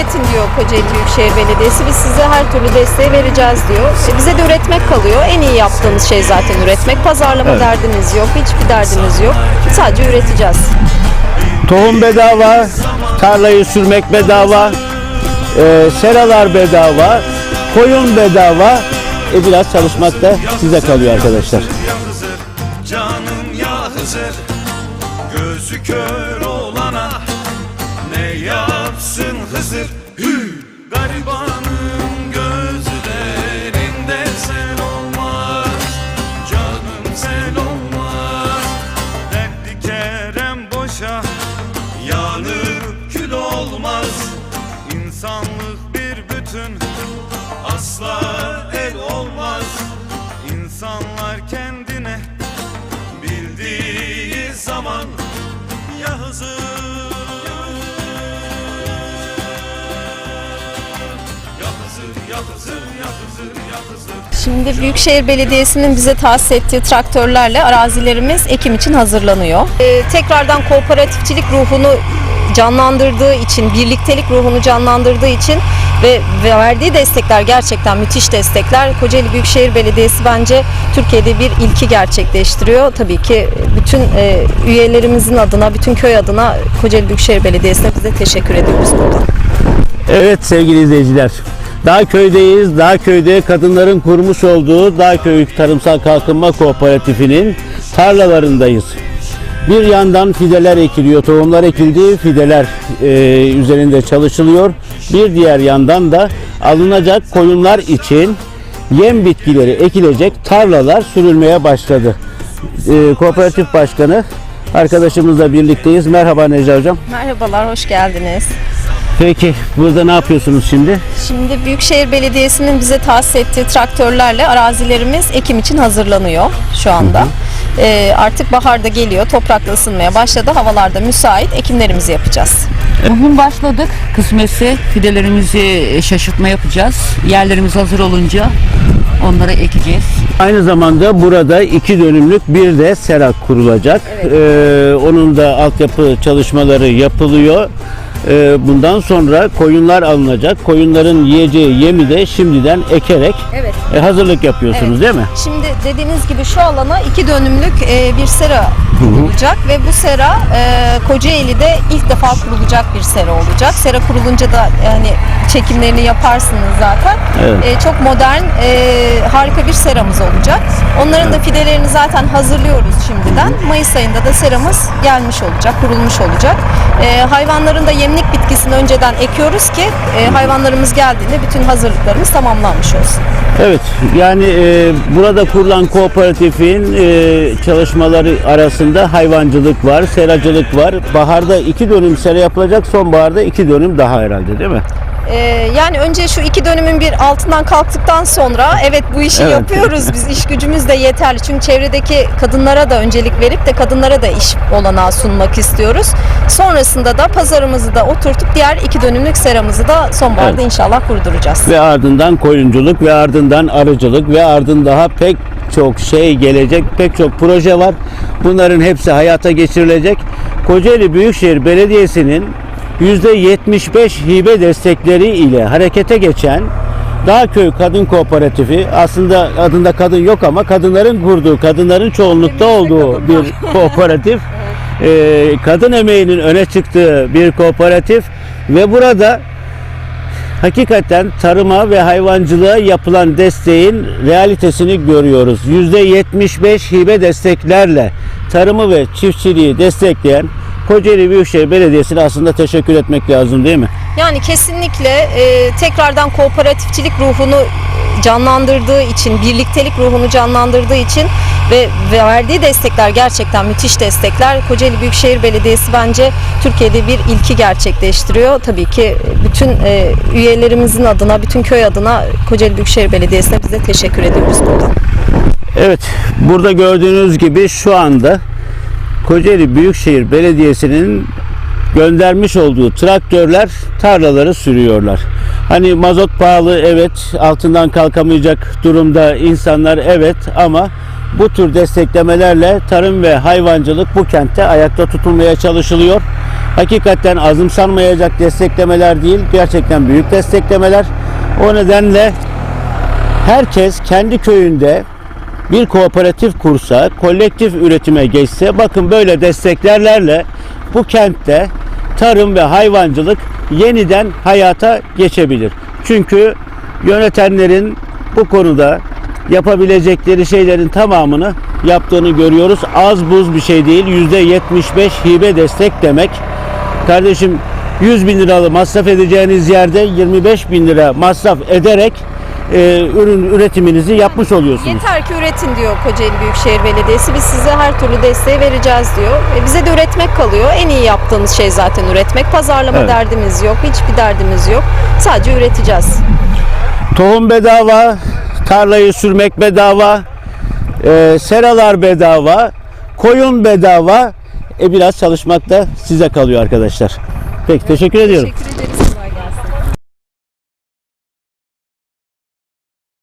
üretin diyor Kocaeli Büyükşehir Belediyesi. Biz size her türlü desteği vereceğiz diyor. E, bize de üretmek kalıyor. En iyi yaptığımız şey zaten üretmek. Pazarlama Evet. derdiniz yok, hiçbir derdiniz yok. Sadece üreteceğiz. Tohum bedava, tarlayı sürmek bedava, e, seralar bedava, koyun bedava. E biraz çalışmak da size kalıyor arkadaşlar. Canım ya Hızır Gözü kör olana ne yapsın Hızır. Hü! Garibanın gözlerinde sen olmaz. Canım sen olmaz. Dertli kerem boşa yanıp kül olmaz. İnsanlık bir bütün asla el olmaz. İnsanlar kendine bildiği zaman ya Hızır Şimdi Büyükşehir Belediyesi'nin bize tahsis ettiği traktörlerle arazilerimiz ekim için hazırlanıyor. Ee, tekrardan kooperatifçilik ruhunu canlandırdığı için, birliktelik ruhunu canlandırdığı için ve, ve verdiği destekler gerçekten müthiş destekler. Kocaeli Büyükşehir Belediyesi bence Türkiye'de bir ilki gerçekleştiriyor. Tabii ki bütün e, üyelerimizin adına, bütün köy adına Kocaeli Büyükşehir Belediyesi'ne bize teşekkür ediyoruz buradan. Evet sevgili izleyiciler. Dağ köydeyiz. Dağ köyde kadınların kurmuş olduğu Dağköy Tarımsal Kalkınma Kooperatifinin tarlalarındayız. Bir yandan fideler ekiliyor, tohumlar ekildi, fideler e, üzerinde çalışılıyor. Bir diğer yandan da alınacak koyunlar için yem bitkileri ekilecek tarlalar sürülmeye başladı. E, kooperatif başkanı arkadaşımızla birlikteyiz. Merhaba Necla Hocam. Merhabalar, hoş geldiniz. Peki burada ne yapıyorsunuz şimdi? Şimdi Büyükşehir Belediyesi'nin bize tahsis ettiği traktörlerle arazilerimiz ekim için hazırlanıyor şu anda. Ee, artık bahar da geliyor, toprak da ısınmaya başladı, havalar da müsait, ekimlerimizi yapacağız. Bugün başladık. Kısmetse fidelerimizi şaşırtma yapacağız. Yerlerimiz hazır olunca onları ekeceğiz. Aynı zamanda burada iki dönümlük bir de serak kurulacak. Ee, onun da altyapı çalışmaları yapılıyor. Ee, bundan sonra koyunlar alınacak. Koyunların yiyeceği yemi de şimdiden ekerek Evet. e, hazırlık yapıyorsunuz Evet. değil mi? Şimdi dediğiniz gibi şu alana iki dönümlük e, bir sera kurulacak ve bu sera e, Kocaeli'de ilk defa kurulacak bir sera olacak. Sera kurulunca da yani çekimlerini yaparsınız zaten. Evet. E, çok modern, e, harika bir seramız olacak. Onların da fidelerini zaten hazırlıyoruz şimdiden. Mayıs ayında da seramız gelmiş olacak, kurulmuş olacak. E, hayvanların da yemlik bitkisini önceden ekiyoruz ki e, hayvanlarımız geldiğinde bütün hazırlıklarımız tamamlanmış olsun. Evet yani e, burada kurulan kooperatifin e, çalışmaları arasında hayvancılık var, seracılık var. Baharda iki dönüm sera yapılacak, sonbaharda iki dönüm daha herhalde değil mi? Ee, yani önce şu iki dönümün bir altından kalktıktan sonra evet bu işi Evet. yapıyoruz biz iş gücümüz de yeterli çünkü çevredeki kadınlara da öncelik verip de kadınlara da iş olanağı sunmak istiyoruz. Sonrasında da pazarımızı da oturtup diğer iki dönümlük seramızı da sonbaharda Evet. inşallah kurduracağız. ve ardından koyunculuk ve ardından arıcılık ve ardından daha pek çok şey gelecek, pek çok proje var. Bunların hepsi hayata geçirilecek. Kocaeli Büyükşehir Belediyesi'nin %75 hibe destekleri ile harekete geçen Dağköy Kadın Kooperatifi aslında adında kadın yok ama kadınların kurduğu, kadınların çoğunlukta olduğu bir kooperatif. Ee, kadın emeğinin öne çıktığı bir kooperatif ve burada hakikaten tarıma ve hayvancılığa yapılan desteğin realitesini görüyoruz. %75 hibe desteklerle tarımı ve çiftçiliği destekleyen Kocaeli Büyükşehir Belediyesi'ne aslında teşekkür etmek lazım değil mi? Yani kesinlikle e, tekrardan kooperatifçilik ruhunu canlandırdığı için, birliktelik ruhunu canlandırdığı için ve, ve verdiği destekler gerçekten müthiş destekler. Kocaeli Büyükşehir Belediyesi bence Türkiye'de bir ilki gerçekleştiriyor. Tabii ki bütün e, üyelerimizin adına, bütün köy adına Kocaeli Büyükşehir Belediyesi'ne bize teşekkür ediyoruz buradan. Evet, burada gördüğünüz gibi şu anda Kocaeli Büyükşehir Belediyesi'nin göndermiş olduğu traktörler tarlaları sürüyorlar. Hani mazot pahalı evet, altından kalkamayacak durumda insanlar evet ama bu tür desteklemelerle tarım ve hayvancılık bu kentte ayakta tutulmaya çalışılıyor. Hakikaten azımsanmayacak desteklemeler değil, gerçekten büyük desteklemeler. O nedenle herkes kendi köyünde bir kooperatif kursa, kolektif üretime geçse, bakın böyle desteklerlerle bu kentte tarım ve hayvancılık yeniden hayata geçebilir. Çünkü yönetenlerin bu konuda yapabilecekleri şeylerin tamamını yaptığını görüyoruz. Az buz bir şey değil. %75 hibe destek demek. Kardeşim 100 bin liralı masraf edeceğiniz yerde 25 bin lira masraf ederek e, ürün üretiminizi yapmış oluyorsunuz. Yeter ki üretin diyor Kocaeli Büyükşehir Belediyesi. Biz size her türlü desteği vereceğiz diyor. E bize de üretmek kalıyor. En iyi yaptığınız şey zaten üretmek. Pazarlama Evet. derdimiz yok. Hiçbir derdimiz yok. Sadece üreteceğiz. Tohum bedava, tarlayı sürmek bedava, e, seralar bedava, koyun bedava. E biraz çalışmak da size kalıyor arkadaşlar. Peki teşekkür ediyorum. Teşekkür ederiz.